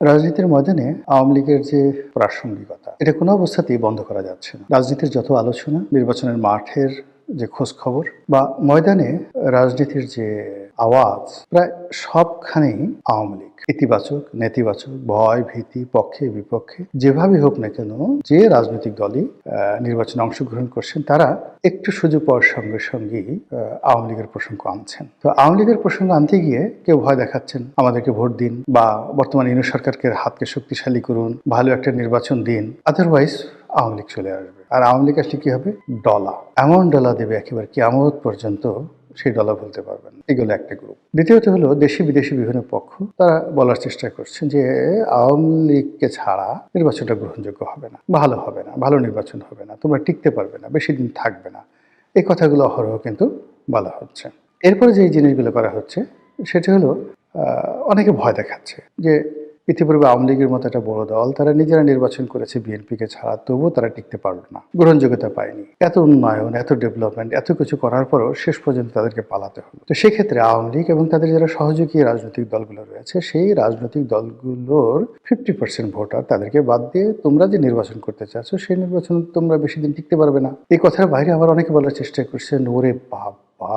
রাজনীতির ময়দানে আওয়ামী লীগের যে প্রাসঙ্গিকতা, এটা কোনো অবস্থাতেই বন্ধ করা যাচ্ছে না। রাজনীতির যত আলোচনা, নির্বাচনের মাঠের যে খোঁজ খবর বা ময়দানে রাজনীতির যে আওয়াজ, প্রায় সবখানেই আওয়ামী লীগ। ইতিবাচক, নেতিবাচক, ভয়, ভীতি, পক্ষে, বিপক্ষে, যেভাবে হোক না কেন, যে রাজনৈতিক দলই নির্বাচনে অংশগ্রহণ করছেন, তারা একটু সুযোগ পাওয়ার সঙ্গে সঙ্গেই আওয়ামী লীগের প্রসঙ্গ আনছেন। তো আওয়ামী লীগের প্রসঙ্গ আনতে গিয়ে কেউ ভয় দেখাচ্ছেন, আমাদেরকে ভোট দিন বা বর্তমান ইনু সরকারকে হাতকে শক্তিশালী করুন, ভালো একটা নির্বাচন দিন। আদারওয়াইজ আওয়ামী লীগ চলে আসবে। আর আওয়ামী লীগ আসলে কি হবে? ডলা। এমন ডলা দেবে একেবারে কিয়ামত পর্যন্ত সেই ডলা বলতে পারবেন। এগুলো একটা গ্রুপ দ্বিতীয়ত হলো দেশি বিদেশি বিভিন্ন পক্ষ। তারা বলার চেষ্টা করছেন যে আওয়ামী লীগকে ছাড়া নির্বাচনটা গ্রহণযোগ্য হবে না। ভালো হবে না। ভালো নির্বাচন হবে না। তোমরা টিকতে পারবে না। বেশি দিন থাকবে না। এই কথাগুলো অহরহ কিন্তু বলা হচ্ছে। এরপরে যে জিনিসগুলো করা হচ্ছে, সেটা হলো অনেকে ভয় দেখাচ্ছে যে ইতিপূর্বে আওয়ামী লীগের মতো একটা বড় দল, তারা নিজেরা নির্বাচন করেছে, বিএনপিকে ছাড়া তবুও তারা টিকতে পারল না। গ্রহণযোগ্যতা পায়নি। এত উন্নয়ন, এত ডেভেলপমেন্ট এত কিছু করার পরও শেষ পর্যন্ত তাদেরকে পালাতে হলো। তো সেক্ষেত্রে আওয়ামী লীগ এবং তাদের যারা সহযোগী রাজনৈতিক দলগুলো রয়েছে, সেই রাজনৈতিক দলগুলোর ফিফটি পার্সেন্ট ভোটার তাদেরকে বাদ দিয়ে তোমরা যে নির্বাচন করতে চাচ্ছ, সেই নির্বাচন তোমরা বেশি দিন টিকতে পারবে না। এই কথার বাইরে আবার অনেকে বলার চেষ্টা করছেন, ওরে বাবা,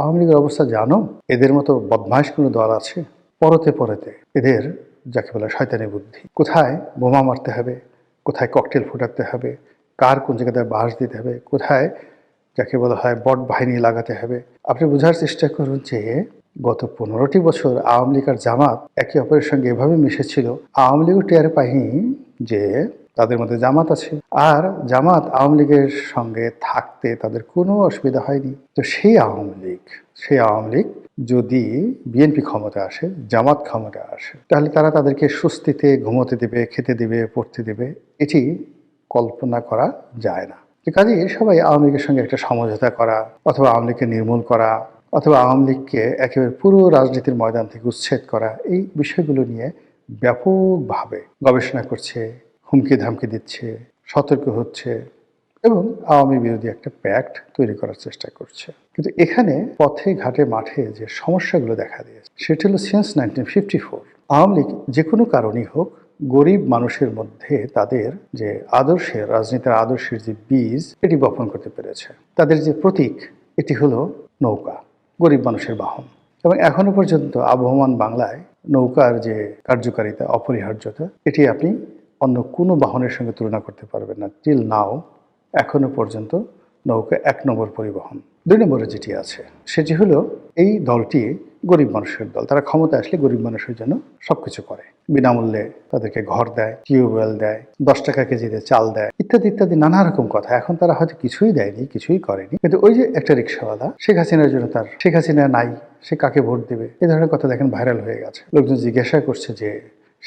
আওয়ামী লীগের অবস্থা জানো? এদের মতো বদমাইশ কোনো দল আছে? পরতে পরতে এদের যাকে বলে শয়তানি বুদ্ধি। কোথায় বোমা মারতে হবে, কোথায় ককটেল ফুটাতে হবে, কার কোন জায়গাতে বাস দিতে হবে, কোথায় যাকে বলা হয় বট বাহিনী লাগাতে হবে। আপনি বোঝার চেষ্টা করুন যে গত পনেরোটি বছর আওয়ামী লীগ আর জামাত একে অপরের সঙ্গে এভাবে মিশেছিল। আওয়ামী লীগও টের পায়নি যে তাদের মধ্যে জামাত আছে। আর জামাত আওয়ামী লীগের সঙ্গে থাকতে তাদের কোনো অসুবিধা হয়নি। তো সেই আওয়ামী লীগ, সেই আওয়ামী লীগ যদি বিএনপি ক্ষমতা আসে, জামাত ক্ষমতা আসে, তাহলে তারা তাদেরকে সুস্থিতে ঘুমোতে দেবে, খেতে দেবে, পড়তে দেবে, এটি কল্পনা করা যায় না। তো কাজেই সবাই আওয়ামী লীগের সঙ্গে একটা সমঝোতা করা, অথবা আওয়ামী লীগকে নির্মূল করা, অথবা আওয়ামী লীগকে একেবারে পুরো রাজনীতির ময়দান থেকে উচ্ছেদ করা, এই বিষয়গুলো নিয়ে ব্যাপকভাবে গবেষণা করছে হুমকি ধামকি দিচ্ছে, সতর্ক হচ্ছে। এবং আওয়ামী বিরোধী একটা প্যাক্ট তৈরি করার চেষ্টা করছে। কিন্তু এখানে পথে, ঘাটে, মাঠে যে সমস্যাগুলো দেখা দিয়েছে, সেটা হলো since nineteen fifty four Awami League যে কোনো কারণেই হোক, গরিব মানুষের মধ্যে তাদের যে আদর্শের, রাজনীতির আদর্শের যে বীজ, এটি বপন করতে পেরেছে। তাদের যে প্রতীক, এটি হলো নৌকা, গরিব মানুষের বাহন। এবং এখনও পর্যন্ত আবহমান বাংলায় নৌকার যে কার্যকারিতা, অপরিহার্যতা, এটি আপনি অন্য কোনো বাহনের সঙ্গে তুলনা করতে পারবেন না। টিল নাও এখনও পর্যন্ত নৌকা এক নম্বর পরিবহন। দুই নম্বরে যেটি আছে, সেটি হলো এই দলটি গরিব মানুষের দল। তারা ক্ষমতা আসলে গরিব মানুষের জন্য সবকিছু করে। বিনামূল্যে তাদেরকে ঘর দেয়, টিউবওয়েল দেয়, দশ টাকা কেজিতে চাল দেয়, ইত্যাদি ইত্যাদি নানা রকম কথা। এখন তারা হয়তো কিছুই দেয়নি, কিছুই করেনি। কিন্তু ওই যে একটা রিক্সাওয়ালা, শেখ হাসিনার জন্য তার, শেখ হাসিনা নাই, সে কাকে ভোট দেবে? এই ধরনের কথা দেখেন ভাইরাল হয়ে গেছে। লোকজন জিজ্ঞাসা করছে যে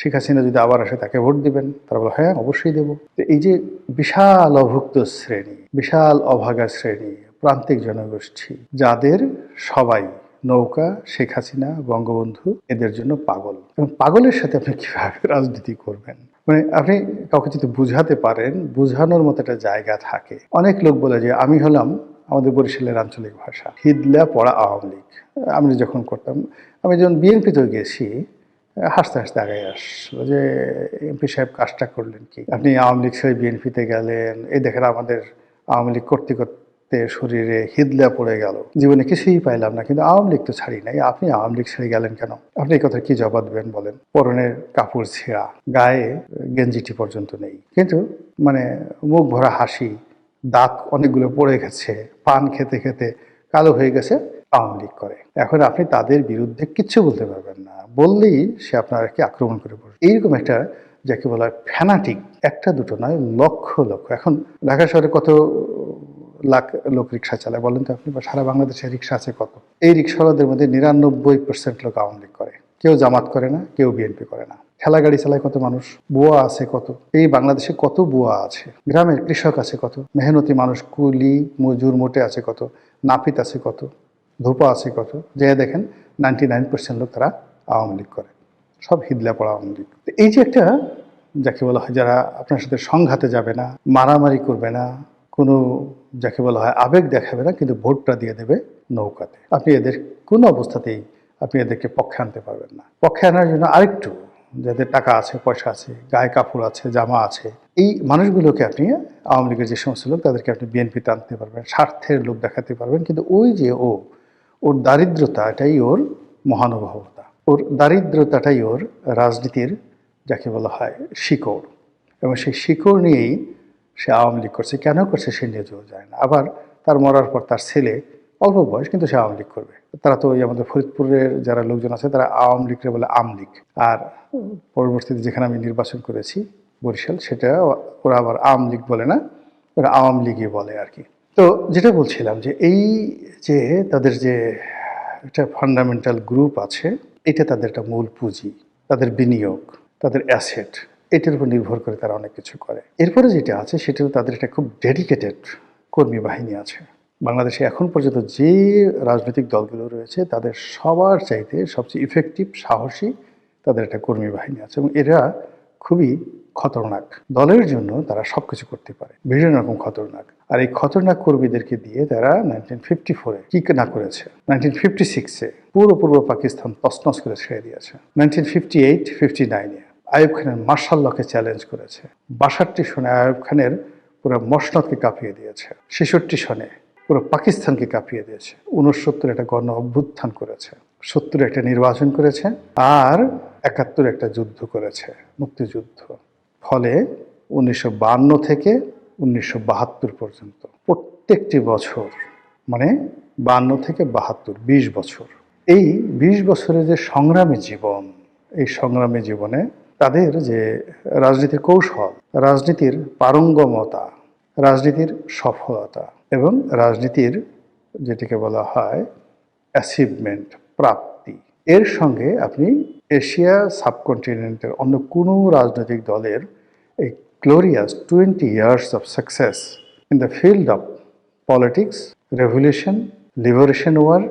শেখ হাসিনা যদি আবার আসে, তাকে ভোট দিবেন। তারা বলে হ্যাঁ অবশ্যই দেবো। তো এই যে বিশাল অভুক্ত শ্রেণি, বিশাল অভাগা শ্রেণি, প্রান্তিক জনগোষ্ঠী, যাদের সবাই নৌকা, শেখ হাসিনা, বঙ্গবন্ধু, এদের জন্য পাগল। এবং পাগলের সাথে আপনি কীভাবে রাজনীতি করবেন? মানে আপনি কাউকে যদি বুঝাতে পারেন, বুঝানোর মতো একটা জায়গা থাকে। অনেক লোক বলে যে, আমি হলাম আমাদের বরিশালের আঞ্চলিক ভাষা। হিদলা পড়া আওয়ামী লীগ। আমি যখন করতাম, আমি যখন বিএনপিতেও গেছি হাসতে হাসতে আগে আসলো যে এমপি সাহেব কাজটা করলেন কি? আপনি আওয়ামী লীগ ছেড়ে বিএনপিতে গেলেন এই দেখেন আমাদের আওয়ামী লীগ করতে করতে শরীরে হিদলা পড়ে গেল। জীবনে কিছুই পাইলাম না, কিন্তু আওয়ামী লীগ তো ছাড়ি নাই। আপনি আওয়ামী লীগ ছেড়ে গেলেন কেন? আপনি এই কথা কি জবাব দেবেন বলেন? পরনের কাপড় ছেঁড়া, গায়ে গেঞ্জিটি পর্যন্ত নেই। কিন্তু মানে মুখ ভরা হাসি দাঁত অনেকগুলো পড়ে গেছে, পান খেতে খেতে কালো হয়ে গেছে। আওয়ামী লীগ করে। এখন আপনি তাদের বিরুদ্ধে কিচ্ছু বলতে পারবেন না। বললেই সে আপনাকে আক্রমণ করে পড়বে। এইরকম একটা যাকে বলা হয় ফ্যানাটিক একটা দুটো নয়, লক্ষ লক্ষ। এখন ঢাকা শহরে কত লাখ লোক রিক্সা চালায় বলেন তো আপনি? বা সারা বাংলাদেশে রিক্সা আছে কত? এই রিক্সাওয়ালাদের মধ্যে নিরানব্বই পার্সেন্ট লোক আওয়ামী লীগ করে। কেউ জামাত করে না, কেউ বিএনপি করে না। ঠেলা গাড়ি চালায় কত মানুষ? বুয়া আছে কত? এই বাংলাদেশে কত বুয়া আছে? গ্রামের কৃষক আছে কত? মেহনতি মানুষ, কুলি, মজুর মোটে আছে কত? নাপিত আছে কত? ধোপা আছে কত যে দেখেন নাইনটি নাইন পার্সেন্ট লোক তারা আওয়ামী লীগ করে। সব হিদলা পড়া আওয়ামী লীগ। এই যে একটা যাকে বলা হয় যারা আপনার সাথে সংঘাতে যাবে না, মারামারি করবে না, কোনো যাকে বলা হয় আবেগ দেখাবে না, কিন্তু ভোটটা দিয়ে দেবে নৌকাতে। আপনি এদের কোনো অবস্থাতেই আপনি এদেরকে পক্ষে আনতে পারবেন না। পক্ষে আনার জন্য আরেকটু যাদের টাকা আছে, পয়সা আছে, গায়ে কাপড় আছে, জামা আছে, এই মানুষগুলোকে আপনি আওয়ামী লীগের যে সমস্ত লোক, তাদেরকে আপনি বিএনপিতে আনতে পারবেন, স্বার্থের লোক দেখাতে পারবেন। কিন্তু ওই যে ও ওর দারিদ্রতা এটাই ওর মহানুভবতা। ওর দারিদ্রতাটাই ওর রাজনীতির যাকে বলা হয় শিকড়। এবং সেই শিকড় নিয়েই সে আওয়ামী লীগ করছে। কেন করছে সে নিজেও যায় না। আবার তার মরার পর তার ছেলে অল্প বয়স, কিন্তু সে আওয়ামী লীগ করবে। তারা তো ওই আমাদের ফরিদপুরের যারা লোকজন আছে, তারা আওয়ামী লীগকে বলে আমলীগ আর পরবর্তীতে যেখানে আমি নির্বাচন করেছি বরিশাল, সেটা ওরা আবার আওয়ামী লীগ বলে না, ওরা আওয়ামী লীগই বলে আর কি। তো যেটা বলছিলাম যে এই যে তাদের যে একটা ফান্ডামেন্টাল গ্রুপ আছে, এটা তাদের একটা মূল পুঁজি, তাদের বিনিয়োগ, তাদের অ্যাসেট এটার উপর নির্ভর করে তারা অনেক কিছু করে। এরপরে যেটা আছে, সেটা তাদের একটা খুব ডেডিকেটেড কর্মী বাহিনী আছে। বাংলাদেশে এখন পর্যন্ত যে রাজনৈতিক দলগুলো রয়েছে, তাদের সবার চাইতে সবচেয়ে ইফেক্টিভ সাহসী তাদের একটা কর্মী বাহিনী আছে এবং এরা খুবই খতরনাক। দলের জন্য তারা সবকিছু করতে পারে। বিভিন্ন রকম খতরনাক। আর এই খতরনাক কর্মীদেরকে দিয়ে তারা নাইনটিন ফিফটি ফোরে কি না করেছে। নাইনটিন ফিফটি সিক্সে পুরো পূর্ব পাকিস্তান তসনস করে ছেড়ে দিয়েছে। নাইনটিন ফিফটি এইট ফিফটি নাইনে আয়ুব খানের মার্শাল লকে চ্যালেঞ্জ করেছে। বাষট্টি সনে আয়ুব খানের পুরো মসনদকে কাঁপিয়ে দিয়েছে। ছেষট্টি সনে পুরো পাকিস্তানকে কাঁপিয়ে দিয়েছে। উনসত্তর একটা গণ অভ্যুত্থান করেছে। সত্তর একটা নির্বাচন করেছে। আর একাত্তর একটা যুদ্ধ করেছে। মুক্তিযুদ্ধ। ফলে উনিশশো থেকে উনিশশো বাহাত্তর পর্যন্ত, প্রত্যেকটি বছর মানে বান্ন থেকে বাহাত্তর, বিশ বছর। এই বিশ বছরের যে সংগ্রামী জীবন, এই সংগ্রামী জীবনে তাদের যে রাজনীতির কৌশল, রাজনীতির পারঙ্গমতা, রাজনীতির সফলতা এবং রাজনীতির যেটিকে বলা হয় অ্যাচিভমেন্ট প্রাপ্তি, এর সঙ্গে আপনি এশিয়া সাবকন্টিনেন্টের অন্য কোনো রাজনৈতিক দলের এই glorious twenty years of success in the field of politics revolution liberation war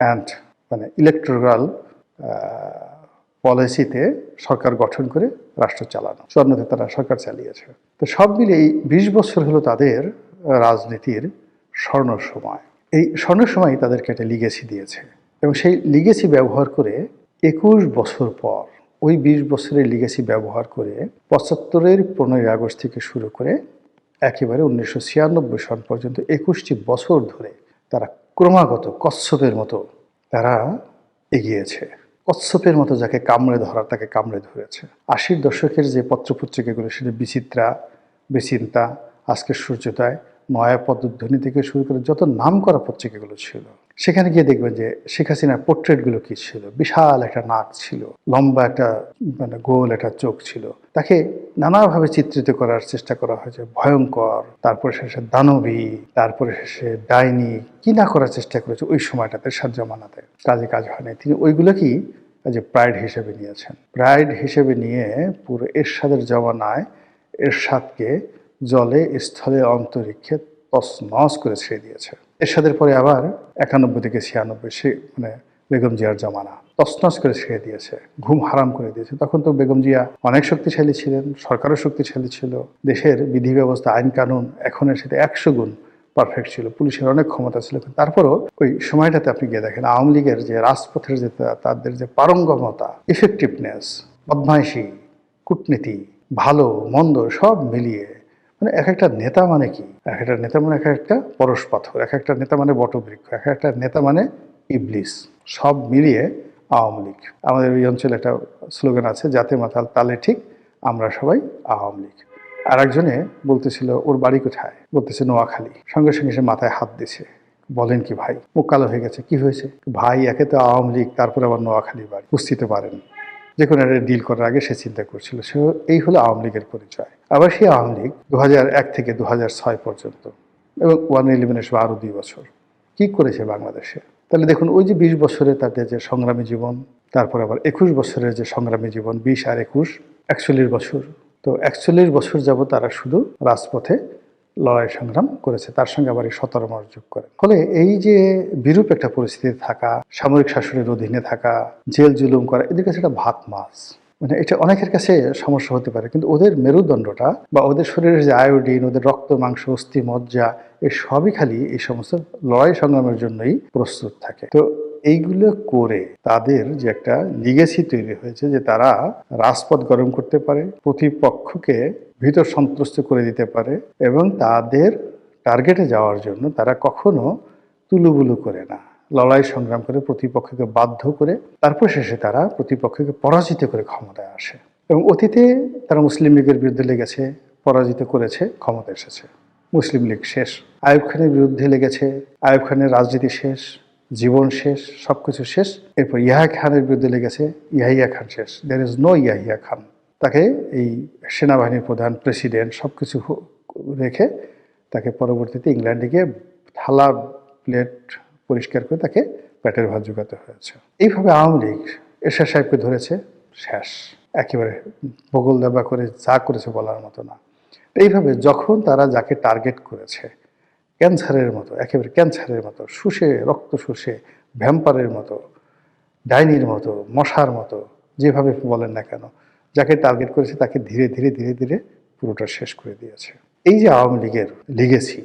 and মানে ইলেকট্রাল পলিসিতে সরকার গঠন করে রাষ্ট্র চালানো। স্বর্ণতে তারা সরকার চালিয়েছে। তো সব মিলে এই বিশ বছর হলো তাদের রাজনীতির স্বর্ণ সময় এই স্বর্ণ সময় তাদেরকে একটা লিগেসি দিয়েছে। এবং সেই লিগেসি ব্যবহার করে একুশ বছর পর ওই বিশ বছরের লিগেসি ব্যবহার করে পঁচাত্তরের পনেরোই আগস্ট থেকে শুরু করে একেবারে উনিশশো ছিয়ানব্বই সন পর্যন্ত একুশটি বছর ধরে তারা ক্রমাগত কচ্ছপের মতো তারা এগিয়েছে। কচ্ছপের মতো যাকে কামড়ে ধরা, তাকে কামড়ে ধরেছে। আশির দশকের যে পত্রপত্রিকাগুলো, সেটা বিচিত্রা, বিচিন্তা, আজকের সূর্যোদয়, নয়া পদধ্বনি থেকে শুরু করে যত নাম করা পত্রিকাগুলো ছিল সেখানে গিয়ে দেখবেন যে শেখ হাসিনার পোর্ট্রেটগুলো কি ছিল? বিশাল একটা নাক ছিল, লম্বা একটা মানে গোল একটা চোখ ছিল। তাকে নানাভাবে চিত্রিত করার চেষ্টা করা হয়েছে। ভয়ঙ্কর, তারপরে শেষে দানবী, তারপরে শেষে ডাইনি, কি না করার চেষ্টা করেছে ওই সময়টাতে জামানাতে। কাজে কাজ হয়নি। তিনি ওইগুলো কি? যে প্রাইড হিসেবে নিয়েছেন। প্রাইড হিসেবে নিয়ে পুরো এরশাদের জমানায় এরশাদকে জলে স্থলে অন্তরিক্ষে তসনস করে ছেড়ে দিয়েছে। এরশাদের পরে আবার একানব্বই থেকে ছিয়ানব্বই, সে মানে বেগম জিয়ার জমানা তসনস করে ছেড়ে দিয়েছে, ঘুম হারাম করে দিয়েছে। তখন তো বেগম জিয়া অনেক শক্তিশালী ছিলেন, সরকারও শক্তিশালী ছিল, দেশের বিধি ব্যবস্থা আইন কানুন এখনের সাথে একশো গুণ পারফেক্ট ছিল, পুলিশের অনেক ক্ষমতা ছিল। তারপরও ওই সময়টাতে আপনি গিয়ে দেখেন, আওয়ামী লীগের যে রাজপথের যে তাদের যে পারঙ্গমতা ইফেক্টিভনেস বদমাইশি, কূটনীতি, ভালো, মন্দ সব মিলিয়ে মানে এক একটা নেতা মানে কি? এক একটা নেতা মানে এক একটা পরশ পাথর, এক একটা নেতা মানে বটবৃক্ষ, এক একটা নেতা মানে ইবলিস। সব মিলিয়ে আওয়ামী লীগ। আমাদের এই অঞ্চলে একটা স্লোগান আছে যাতে মাতাল তালে ঠিক, আমরা সবাই আওয়ামী লীগ। আর একজনে বলতেছিল, ওর বাড়ি কোথায়? বলতেছে, নোয়াখালী। সঙ্গে সঙ্গে সে মাথায় হাত দিছে। বলেন কি ভাই, মুখ কালো হয়ে গেছে, কি হয়েছে? ভাই, একে তো আওয়ামী লীগ, তারপরে আবার নোয়াখালী বাড়ি বুঝতে পারেন। যে কোনো একটা ডিল করার আগে সে চিন্তা করছিল। সে এই হলো আওয়ামী লীগের পরিচয়। আবার সেই আওয়ামী লীগ দু থেকে দু পর্যন্ত এবং ওয়ান ইলেভেনের আরও দুই বছর। কি করেছে বাংলাদেশে? তাহলে দেখুন, ওই যে বিশ বছরে তাদের যে সংগ্রামী জীবন, তারপর আবার একুশ বছরের যে সংগ্রামী জীবন, বিশ আর একুশ, একচল্লিশ বছর। তো একচল্লিশ বছর যাব তারা শুধু রাজপথে লড়াই সংগ্রাম করেছে, তার সঙ্গে আবার এই সতেরো মাস যোগ করে। ফলে এই যে বিরূপ একটা পরিস্থিতি থাকা, সামরিক শাসনের অধীনে থাকা, জেল জুলুম করা, এদের কাছে একটা ভাত মাছ। মানে এটা অনেকের কাছে সমস্যা হতে পারে, কিন্তু ওদের মেরুদণ্ডটা বা ওদের শরীরের যে আয়োডিন, ওদের রক্ত, মাংস, অস্থি, মজ্জা, এ সবই খালি এই সমস্ত লড়াই সংগ্রামের জন্যই প্রস্তুত থাকে। তো এইগুলো করে তাদের যে একটা লিগেসি তৈরি হয়েছে যে তারা রাজপথ গরম করতে পারে, প্রতিপক্ষকে ভিতর সন্ত্রস্ত করে দিতে পারে এবং তাদের টার্গেটে যাওয়ার জন্য তারা কখনো তুলুবুলু করে না। লড়াই সংগ্রাম করে প্রতিপক্ষকে বাধ্য করে, তারপর শেষে তারা প্রতিপক্ষকে পরাজিত করে ক্ষমতায় আসে এবং অতীতে তারা মুসলিম লীগের বিরুদ্ধে লেগেছে, পরাজিত করেছে ক্ষমতা এসেছে। মুসলিম লীগ শেষ। আয়ুব খানের বিরুদ্ধে লেগেছে আয়ুব খানের রাজনীতি শেষ। জীবন শেষ, সবকিছু শেষ। এরপর ইয়াহিয়া খানের বিরুদ্ধে লেগেছে ইয়াহিয়া খান শেষ। There is no Yahya Khan. তাকে এই সেনাবাহিনীর প্রধান প্রেসিডেন্ট সব কিছু রেখে তাকে পরবর্তীতে ইংল্যান্ডে গিয়ে থালা প্লেট পরিষ্কার করে তাকে পেটের ভাত জোগাতে হয়েছে। এইভাবে আওয়ামী লীগ এরশাদ সাহেবকে ধরেছে, শেষ। একেবারে বগল দাবা করে যা করেছে বলার মতো না। এইভাবে যখন তারা যাকে টার্গেট করেছে ক্যান্সারের মতো, একেবারে ক্যান্সারের মতো, শুষে, রক্ত শুষে, ভ্যাম্পারের মতো, ডাইনির মতো, মশার মতো, যেভাবে বলেন না কেন, যাকে টার্গেট করেছে তাকে ধীরে ধীরে ধীরে ধীরে পুরোটা শেষ করে দিয়েছে। এই যে আওয়ামী লীগের লিগেছি